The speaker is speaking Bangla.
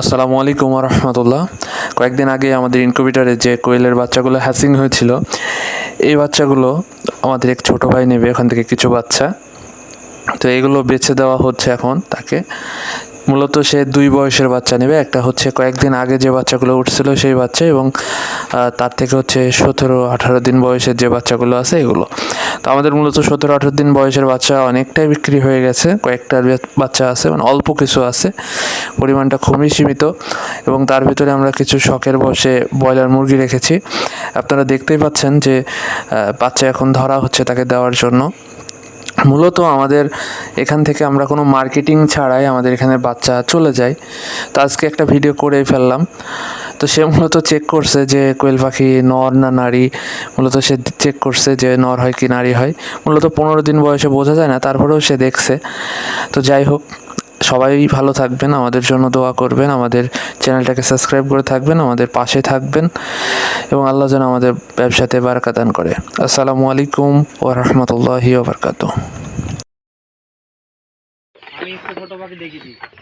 আসসালামু আলাইকুম রহমতুল্লাহ কয়েকদিন আগে আমাদের ইনকিউবেটারে যে কোয়েলের বাচ্চাগুলো হ্যাসিং হয়েছিল, এই বাচ্চাগুলো আমাদের এক ছোট ভাই নেবে ওখান থেকে কিছু বাচ্চা। তো এগুলো বেছে দেওয়া হচ্ছে এখন তাকে। মূলত সে দুই বয়সের বাচ্চা নেবে। একটা হচ্ছে কয়েকদিন আগে যে বাচ্চাগুলো উঠছিল সেই বাচ্চা এবং তার থেকে হচ্ছে সতেরো, আঠারো দিন বয়সের যে বাচ্চাগুলো আছে এগুলো। তো আমাদের মূলত সতেরো, আঠারো দিন বয়সের বাচ্চা অনেকটাই বিক্রি হয়ে গেছে। কয়েকটা বে- বাচ্চা আছে মানে অল্প কিছু আছে। পরিমাণটা খুবই সীমিত এবং তার ভিতরে আমরা কিছু শখের বসে ব্রয়লার মুরগি রেখেছি। আপনারা দেখতেই পাচ্ছেন যে বাচ্চা এখন ধরা হচ্ছে তাকে দেওয়ার জন্য। মূলত আমাদের এখান থেকে আমরা কোনো মার্কেটিং ছাড়াই আমাদের এখানে বাচ্চা চলে যায়। তো আজকে একটা ভিডিও করেই ফেললাম। তো সে মূলত চেক করছে যে কোয়েল পাখি নর না নারী? মূলত সে চেক করছে যে নর হয় কি নারী হয়। মূলত পনেরো দিন বয়সে বোঝা যায় না, তারপরেও সে দেখছে। তো যাই হোক সবাই ভালো থাকবেন, আমাদের জন্য দোয়া করবেন, আমাদের চ্যানেলটাকে সাবস্ক্রাইব করে থাকবেন, আমাদের পাশে থাকবেন এবং আল্লাহ যেন আমাদের ব্যবসাতে বারাকা দান করে। আসসালামু আলাইকুম ও রহমতুল্লাহি